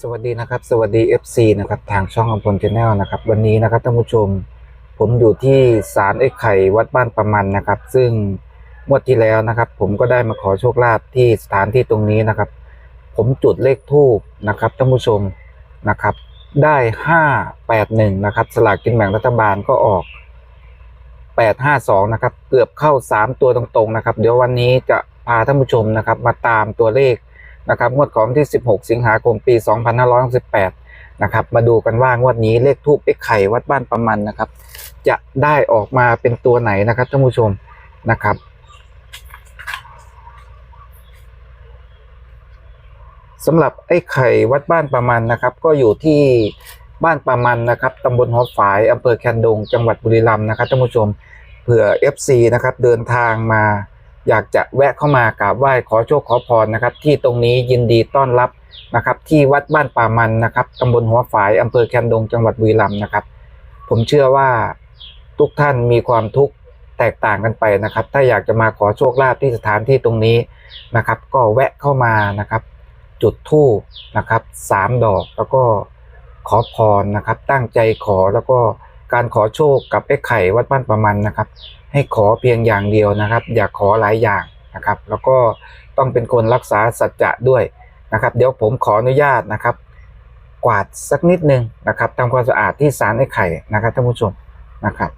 สวัสดีนะครับ สวัสดี FC นะครับทางช่องอำพลชาแนลนะครับ วันนี้นะครับท่านผู้ชม ผมอยู่ที่ศาลไอ้ไข่วัดบ้านประมันนะครับ ซึ่งงวดที่แล้วนะครับ ผมก็ได้มาขอโชคลาภที่สถานที่ตรงนี้นะครับ ผมจุดเลขทูบนะครับท่านผู้ชมนะครับ ได้ห้าแปดหนึ่งนะครับสลากกินแบ่งรัฐบาลก็ออกแปดห้าสองนะครับเกือบเข้าสามตัวตรงๆนะครับ เดี๋ยววันนี้จะพาท่านผู้ชมนะครับ มาตามตัวเลข นะครับงวดของที่ 16 สิงหาคมปี 2568นะครับมาดูกันว่างวดนี้เลขทูปไอ้ไข่วัดบ้านประมันนะครับ จะได้ออกมาเป็นตัวไหนนะครับท่านผู้ชมนะครับสำหรับไอ้ไข่วัดบ้านประมันนะครับ ก็อยู่ที่บ้านประมันนะครับตำบลหัวฝายอำเภอแคนดง จังหวัดบุรีรัมย์นะครับท่านผู้ชมเผื่อ FC นะครับเดินทางมา อยากจะแวะเข้ามากราบไหว้ขอโชคขอพรนะครับ ที่ตรงนี้ยินดีต้อนรับนะครับ ที่วัดบ้านป่ามันนะครับตำบลหัวฝายอำเภอแคนดงจังหวัดบุรีรัมย์นะครับ ผมเชื่อว่าทุกท่านมีความทุกข์แตกต่างกันไปนะครับ ถ้าอยากจะมาขอโชคลาภที่สถานที่ตรงนี้นะครับ ก็แวะเข้ามานะครับ จุดธูปนะครับสามดอกแล้วก็ขอพรนะครับ ตั้งใจขอแล้วก็การขอโชคกับไอ้ไข่วัดบ้านประมันนะครับ ให้ขอเพียงอย่างเดียวนะครับ อย่าขอหลายอย่างนะครับ แล้วก็ต้องเป็นคนรักษาสัจจะด้วยนะครับ เดี๋ยวผมขออนุญาตนะครับ กวาดสักนิดนึงนะครับทำความสะอาดที่ศาลไอ้ไข่นะครับท่านผู้ชมนะครับ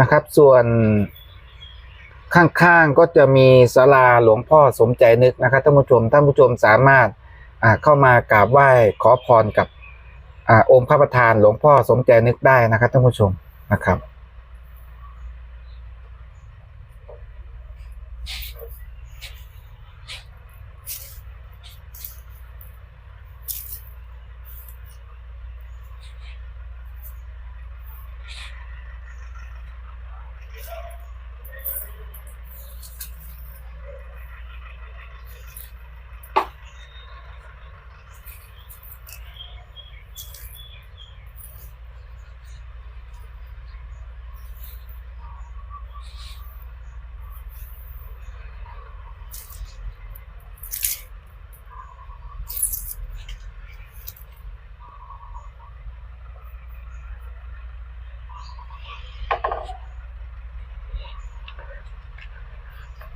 นะครับส่วน ข้างๆก็จะมีศาลาหลวงพ่อสมใจนึกนะครับท่านผู้ชมท่านผู้ชมสามารถเข้ามากราบไหว้ขอพรกับอองค์พระประธานหลวงพ่อสมใจนึกได้นะครับท่านผู้ชมนะครับ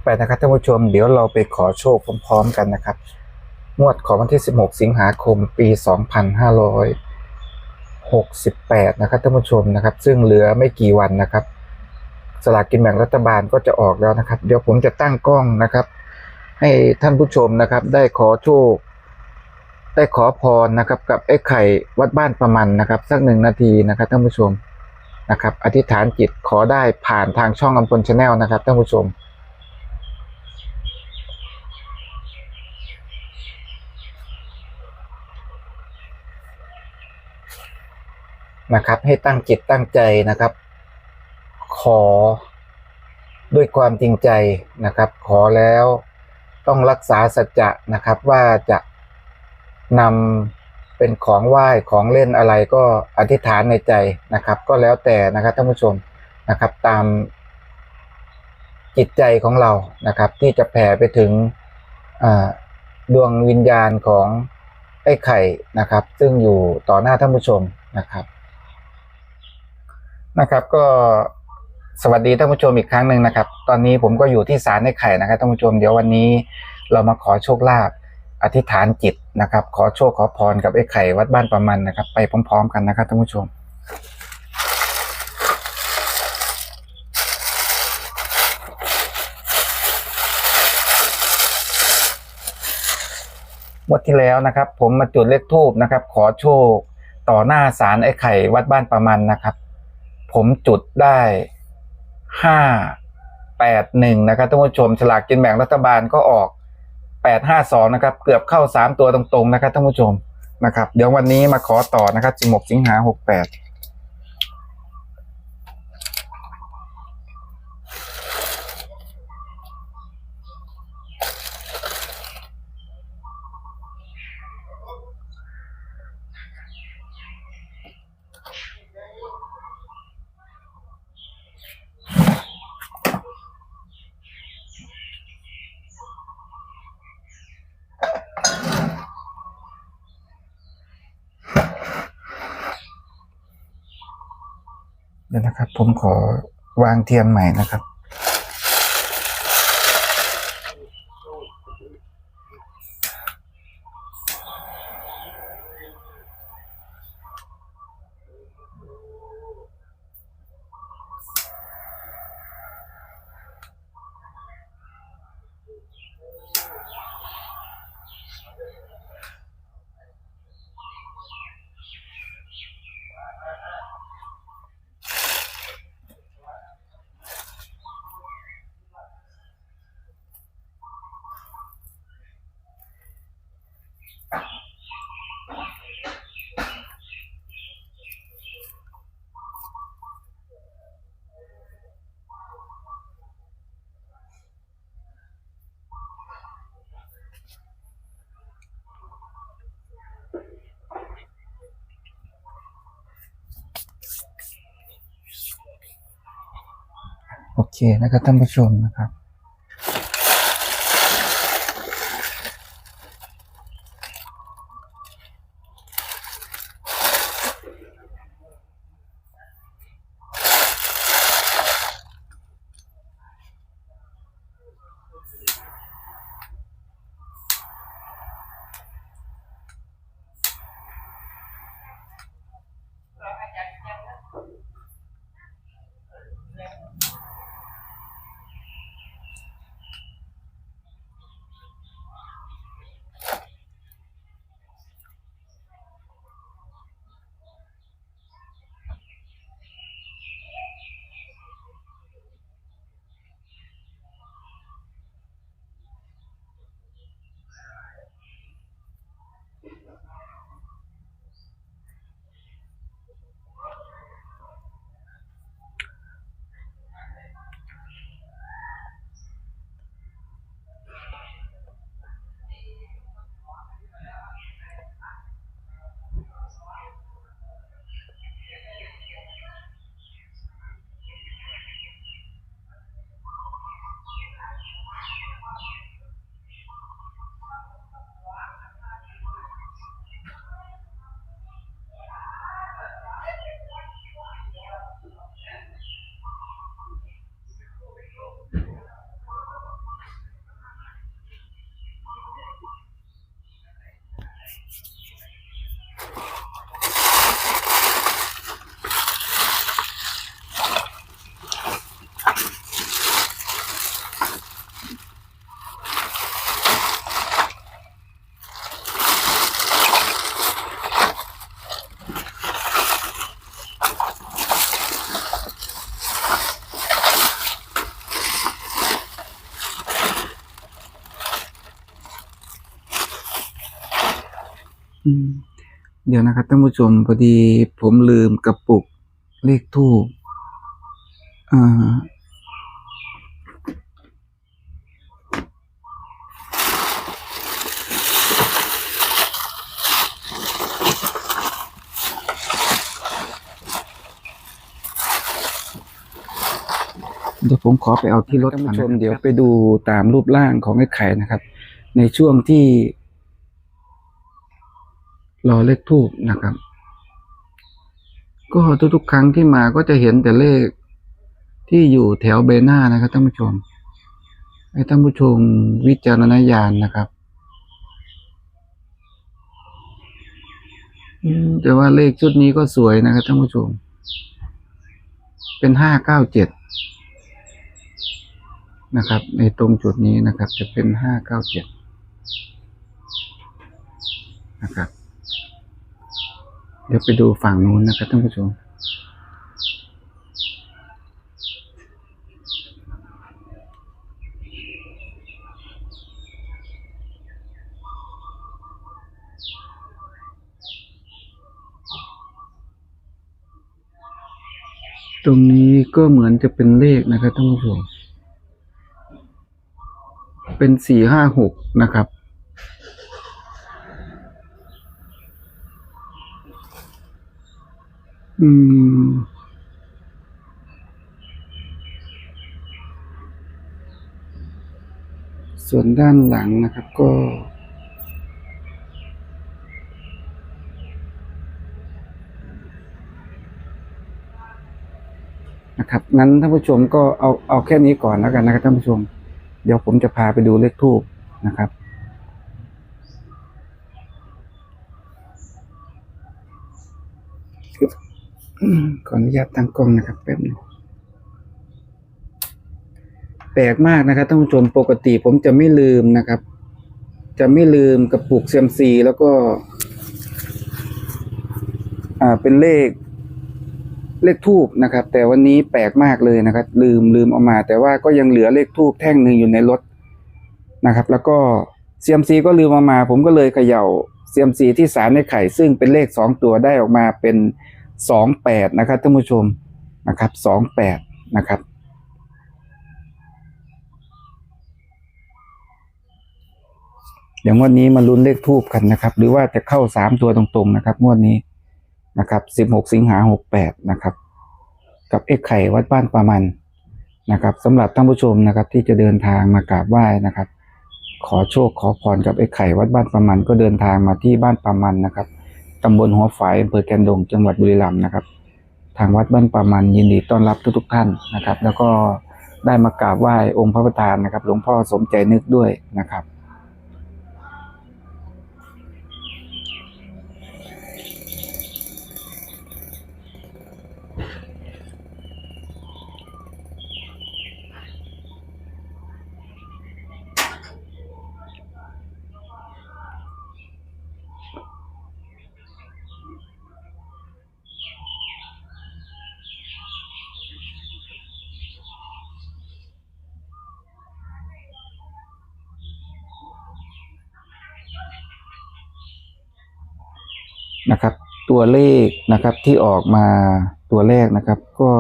ไปนะครับท่านผู้ชมเดี๋ยวเราไปขอโชคพร้อมๆกันนะครับ งวดของวันที่ 16 สิงหาคมปี 2568 นะครับท่านผู้ชมนะครับ ซึ่งเหลือไม่กี่วันนะครับ สลากกินแบ่งรัฐบาลก็จะออกแล้วนะครับ เดี๋ยวผมจะตั้งกล้องนะครับ ให้ท่านผู้ชมนะครับ ได้ขอโชค ได้ขอพรนะครับกับไอ้ไข่วัดบ้านประมันนะครับ สักหนึ่งนาทีนะครับท่านผู้ชมนะครับ อธิษฐานจิตขอได้ผ่านทางช่องอำพลชาแนลนะครับท่านผู้ชม นะครับ ให้ตั้งจิตตั้งใจนะครับ ขอด้วยความจริงใจนะครับ ขอแล้วต้องรักษาสัจจะนะครับว่าจะนำเป็นของไหว้ของเล่นอะไรก็อธิษฐานในใจนะครับ ก็แล้วแต่นะครับท่านผู้ชมนะครับตามจิตใจของเรานะครับ ที่จะแผ่ไปถึงดวงวิญญาณของไอ้ไข่นะครับ ซึ่งอยู่ต่อหน้าท่านผู้ชมนะครับ นะครับ ก็สวัสดีท่านผู้ชมอีกครั้งหนึ่งนะครับ ตอนนี้ผมก็อยู่ที่ศาลในไข่นะครับท่านผู้ชมเดี๋ยววันนี้เรามาขอโชคลาภอธิษฐานจิตนะครับ ขอโชคขอพรกับไอ้ไข่วัดบ้านประมันนะครับ ไปพร้อม ๆ กันนะครับท่านผู้ชมงวดที่แล้วนะครับ ผมมาจุดเลขทูบนะครับ ขอโชคต่อหน้าศาลไอ้ไข่วัดบ้านประมันนะครับ ผมจุดได้ห้าแปดหนึ่งนะครับท่านผู้ชมฉลากกินแบ่งรัฐบาลก็ออกแปดห้าสองนะครับ เกือบเข้าสามตัวตรงๆนะครับท่านผู้ชมนะครับ เดี๋ยววันนี้มาขอต่อนะครับสิบหกสิงหาหกแปด นะครับ ผมขอวางเทียนใหม่นะครับ โอ เคนะครับท่านผู้ชมนะครับ เดี๋ยวนะครับท่านผู้ชมพอดีผมลืมกระปุกเลขทูบอ่าเดี๋ยวผมขอไปเอาที่รถท่านผู้ชมเดี๋ยวไปดูตามรูปร่างของไอ้ไข่นะครับ ในช่วงที่ รอเลขทูบนะครับ ก็ทุกๆ ครั้งที่มาก็จะเห็นแต่เลขที่อยู่แถวเบหน้านะครับท่านผู้ชม ให้ท่านผู้ชมวิจารณญาณนะครับแต่ว่าเลขชุดนี้ก็สวยนะครับท่านผู้ชม เป็นห้าเก้าเจ็ดนะครับ ในตรงจุดนี้นะครับ จะเป็นห้าเก้าเจ็ดนะครับ เดี๋ยวไปดูฝั่งนู้นนะครับท่านผู้ชมตรงนี้ก็เหมือนจะเป็นเลขนะครับท่านผู้ชม เป็นสี่ห้าหกนะครับ อืม ส่วนด้านหลังนะครับก็ นะครับงั้นท่านผู้ชมก็เอาเอาแค่นี้ก่อนแล้วกันนะครับท่านผู้ชม เดี๋ยวผมจะพาไปดูเลขทูบนะครับ ขออนุญาตตั้งกล้องนะครับแป๊บหนึงแปลกมากนะครับท่านผู้ชมปกติผมจะไม่ลืมนะครับ จะไม่ลืมกระปุกเซียมซีแล้วก็ อ่าเป็นเลข เลขทูบนะครับ แต่วันนี้แปลกมากเลยนะครับ ลืมลืมเอามา แต่ว่าก็ยังเหลือเลขทูบแท่งหนึ่งอยู่ในรถนะครับ แล้วก็เซียมซีก็ลืมเอามา ผมก็เลยเขย่าเซียมซีที่สารในไข่ซึ่งเป็นเลขสองตัวได้ออกมาเป็น สองแปดนะครับท่านผู้ชมนะครับสองแปดนะครับเดี๋ยวงวดนี้มาลุ้นเลขทูบกันนะครับ หรือว่าจะเข้าสามตัวตรงๆนะครับงวดนี้นะครับสิบหกสิงหาหกแปดนะครับ กับเอ็กไข่วัดบ้านปามันนะครับสำหรับท่านผู้ชมนะครับที่จะเดินทางมากราบไหว้นะครับ ขอโชคขอพรกับไอ้ไข่วัดบ้านปามันก็เดินทางมาที่บ้านปามันนะครับ ตำบลหัวฝายอำเภอแกนดง จังหวัดบุรีรัมย์นะครับ ทางวัดบ้านปามันยินดีต้อนรับทุกๆท่านนะครับ แล้วก็ได้มากราบไหว้องค์พระประธานนะครับ หลวงพ่อสมใจนึกด้วยนะครับ นะครับ ตัวเลขนะครับที่ออกมาตัวแรกนะครับ ก็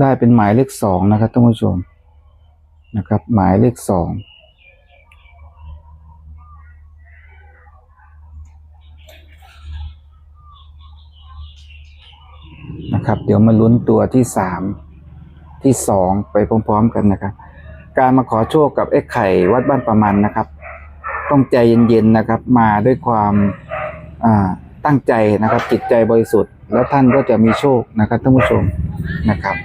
ได้เป็นหมายเลขสองนะครับท่านผู้ชมนะครับ หมายเลขสองนะครับ เดี๋ยวมาลุ้นตัวที่สามที่สองไปพร้อม ๆ กันนะครับ การมาขอโชคกับเอ็กไข่วัดบ้านประมันนะครับ ต้องใจเย็นๆนะครับ มาด้วยความอ่า ตั้งใจนะครับ จิตใจบริสุทธิ์ แล้วท่านก็จะมีโชคนะครับท่านผู้ชมนะครับ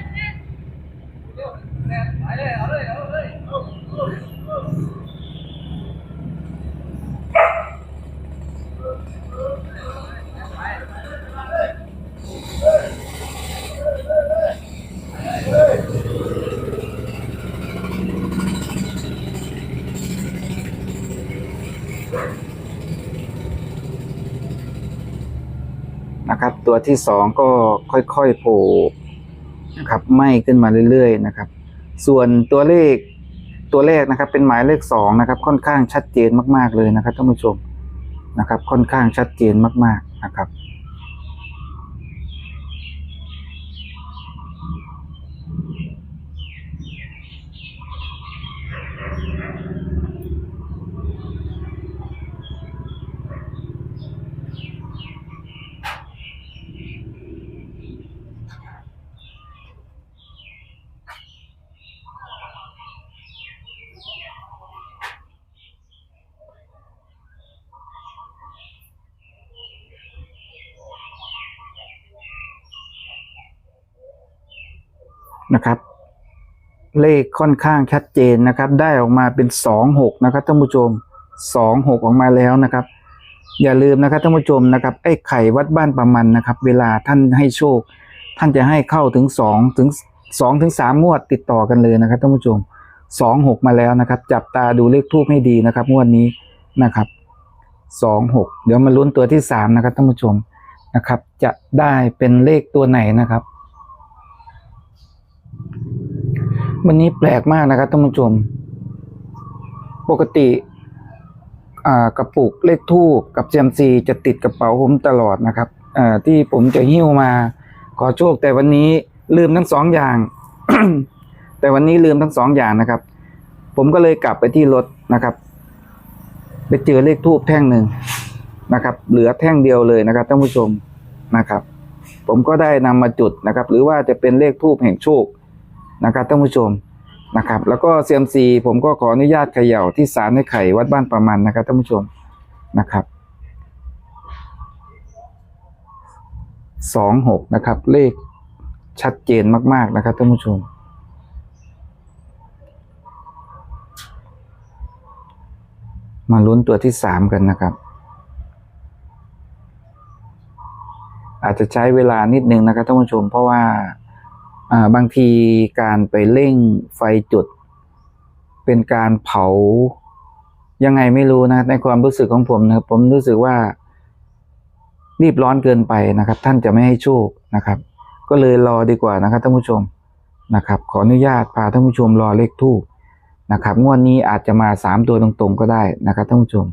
นะครับ ตัวที่สองก็ค่อยๆโผล่นะครับไหม้ขึ้นมาเรื่อยๆนะครับ ส่วนตัวเลขตัวแรกนะครับ เป็นหมายเลขสองนะครับ ค่อนข้างชัดเจนมากๆเลยนะครับท่านผู้ชมนะครับ ค่อนข้างชัดเจนมากๆนะครับ นะครับ เลขค่อนข้างชัดเจนนะครับ ได้ออกมาเป็นสองหกนะครับท่านผู้ชมสองหกออกมาแล้วนะครับ อย่าลืมนะครับท่านผู้ชมนะครับไอ้ไข่วัดบ้านประมันนะครับ เวลาท่านให้โชค ท่านจะให้เข้าถึงสองถึงสองถึงสามงวดติดต่อกันเลยนะครับท่านผู้ชมสองหกมาแล้วนะครับ จับตาดูเลขทูปให้ดีนะครับงวดนี้นะครับสองหกเดี๋ยวมาลุ้นตัวที่สามนะครับท่านผู้ชมนะครับ จะได้เป็นเลขตัวไหนนะครับ วันนี้แปลกมากนะครับท่านผู้ชม ปกติกระปุกเลขทูบกับเจมซีจะติดกระเป๋าผมตลอดนะครับที่ผมจะหิ้วมาขอโชคแต่วันนี้ลืมทั้งสองอย่าง แต่วันนี้ลืมทั้งสองอย่างนะครับ ผมก็เลยกลับไปที่รถนะครับ ไปเจอเลขทูบแท่งหนึ่งนะครับ เหลือแท่งเดียวเลยนะครับท่านผู้ชมนะครับ ผมก็ได้นำมาจุดนะครับ หรือว่าจะเป็นเลขทูบแห่งโชค นะครับท่านผู้ชมนะครับ แล้วก็เซียมซีผมก็ขออนุญาตเขย่าที่ศาลในไข่วัดบ้านประมันนะครับท่านผู้ชมนะครับสองหกนะครับ เลขชัดเจนมาก ๆ นะครับท่านผู้ชมมาลุ้นตัวที่สามกันนะครับ อาจจะใช้เวลานิดนึงนะครับท่านผู้ชมเพราะว่า บางทีการไปเร่งไฟจุด เป็นการเผายังไงไม่รู้นะในความรู้สึกของผมนะครับ ผมรู้สึกว่า รีบร้อนเกินไปนะครับ ท่านจะไม่ให้โชคนะครับ ก็เลยรอดีกว่านะครับท่านผู้ชมนะครับ ขออนุญาตพาท่านผู้ชมรอเลขทูบนะครับงวดนี้อาจจะมาสามตัวตรงๆก็ได้นะครับท่านผู้ชม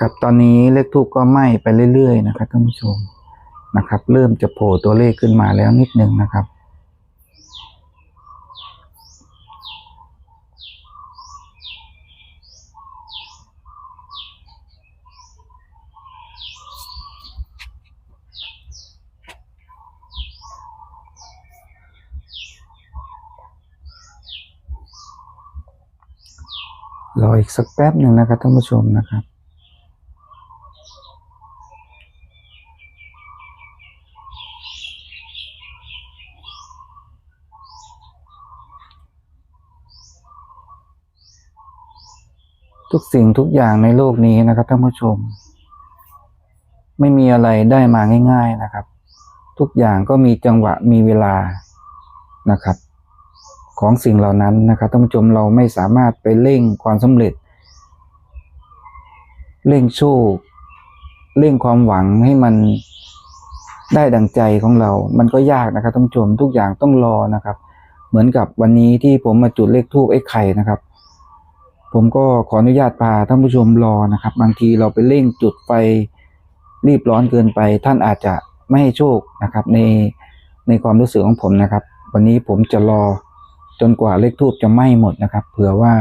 นะครับ ตอนนี้เลขทูปก็ไหม้ไปเรื่อยๆนะครับท่านผู้ชมนะครับ เริ่มจะโผล่ตัวเลขขึ้นมาแล้วนิดนึงนะครับรออีกสักแป๊บหนึ่งนะครับท่านผู้ชมนะครับ ทุก สิ่งทุกอย่างในโลกนี้นะครับท่านผู้ชม ไม่มีอะไรได้มาง่าย ๆนะครับ ทุกอย่างก็มีจังหวะมีเวลานะครับ ของสิ่งเหล่านั้นนะครับท่านผู้ชมเราไม่สามารถไปเร่งความสำเร็จ เร่งโชคเร่งความหวังให้มันได้ดังใจของเรา มันก็ยากนะครับท่านผู้ชมทุกอย่างต้องรอนะครับ เหมือนกับวันนี้ที่ผมมาจุดเลขทูบไอ้ไข่นะครับ ผมก็ขออนุญาตพาท่านผู้ชมรอนะครับ บางทีเราไปเร่งจุดไฟรีบร้อนเกินไป ท่านอาจจะไม่ให้โชคนะครับ ในในความรู้สึกของผมนะครับ วันนี้ผมจะรอจนกว่าเลขทูบจะไหม้หมดนะครับ เผื่อว่า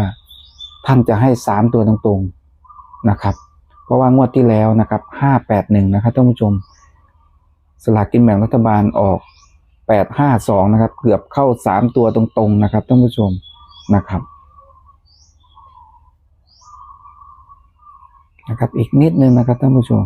ท่านจะให้สามตัวตรงๆนะครับ เพราะว่างวดที่แล้วนะครับห้าแปดหนึ่งนะครับท่านผู้ชม สลากกินแบ่งรัฐบาลออกแปดห้าสองนะครับ เกือบเข้าสามตัวตรงๆนะครับท่านผู้ชมนะครับ นะครับ อีกนิดนึงนะครับท่านผู้ชม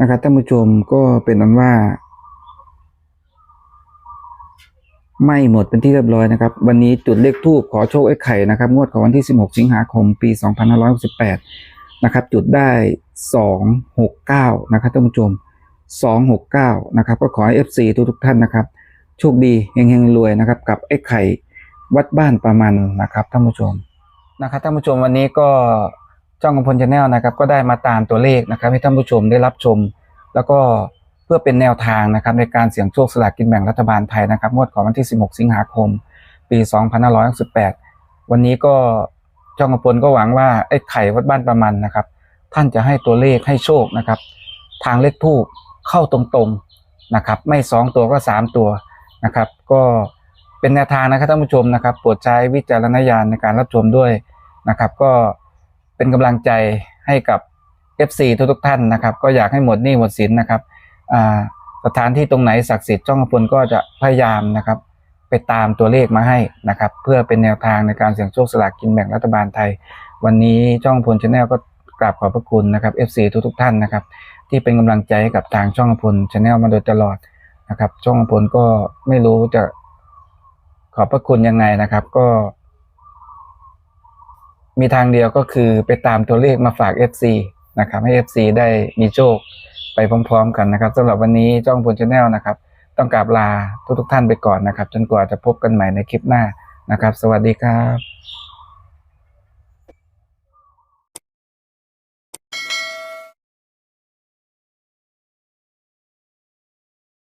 นะครับท่านผู้ชมก็เป็นอันว่าไม่หมดเป็นที่เรียบร้อยนะครับ วันนี้จุดเลขทูบขอโชคไอ้ไข่นะครับ งวดของวันที่ 16 สิงหาคม ปี 2568 นะครับ จุดได้ 269 นะครับท่านผู้ชม 269 นะครับ ก็ขอให้ FC ทุกทุกท่านนะครับ โชคดีเฮงๆรวยนะครับ กับไอ้ไข่วัดบ้านประมันนะครับท่านผู้ชมนะครับท่านผู้ชมวันนี้ก็ จ้องกำพลชาแนลนะครับ ก็ได้มาตามตัวเลขนะครับ ให้ท่านผู้ชมได้รับชม แล้วก็เพื่อเป็นแนวทางนะครับ ในการเสี่ยงโชคสลากกินแบ่งรัฐบาลไทยนะครับงวดของวันที่ 16 สิงหาคม ปี 2568 วันนี้ก็จ้องกำพลก็หวังว่าไอ้ไข่วัดบ้านประมันนะครับ ท่านจะให้ตัวเลขให้โชคนะครับ ทางเลขทูบเข้าตรงๆนะครับ ไม่สองตัวก็สามตัวนะครับ ก็เป็นแนวทางนะครับท่านผู้ชมนะครับโปรดใช้วิจารณญาณในการรับชมด้วยนะครับ ก็ เป็นกำลังใจให้กับ FC ทุกๆท่านนะครับ ก็อยากให้หมดหนี้หมดสินนะครับสถานที่ตรงไหนศักดิ์สิทธิ์จ้องกำพลก็จะพยายามนะครับ ไปตามตัวเลขมาให้นะครับ เพื่อเป็นแนวทางในการเสี่ยงโชคสลากกินแบ่งรัฐบาลไทย วันนี้จ้องพลชาแนลก็กราบขอบพระคุณนะครับ FC ทุกๆท่านนะครับ ที่เป็นกำลังใจให้กับทางช่องพลชาแนลมาโดยตลอดนะครับ ช่องพลก็ไม่รู้จะขอบพระคุณยังไงนะครับ ก็ มีทางเดียวก็คือไปตามตัวเลขมาฝาก FC นะครับให้ FC ได้มีโชคไปพร้อมๆกันนะครับสำหรับวันนี้จ้องบนชาแนลนะครับ ต้องกราบลาทุกๆท่านไปก่อนนะครับ จนกว่าจะพบกันใหม่ในคลิปหน้านะครับ สวัสดีครับ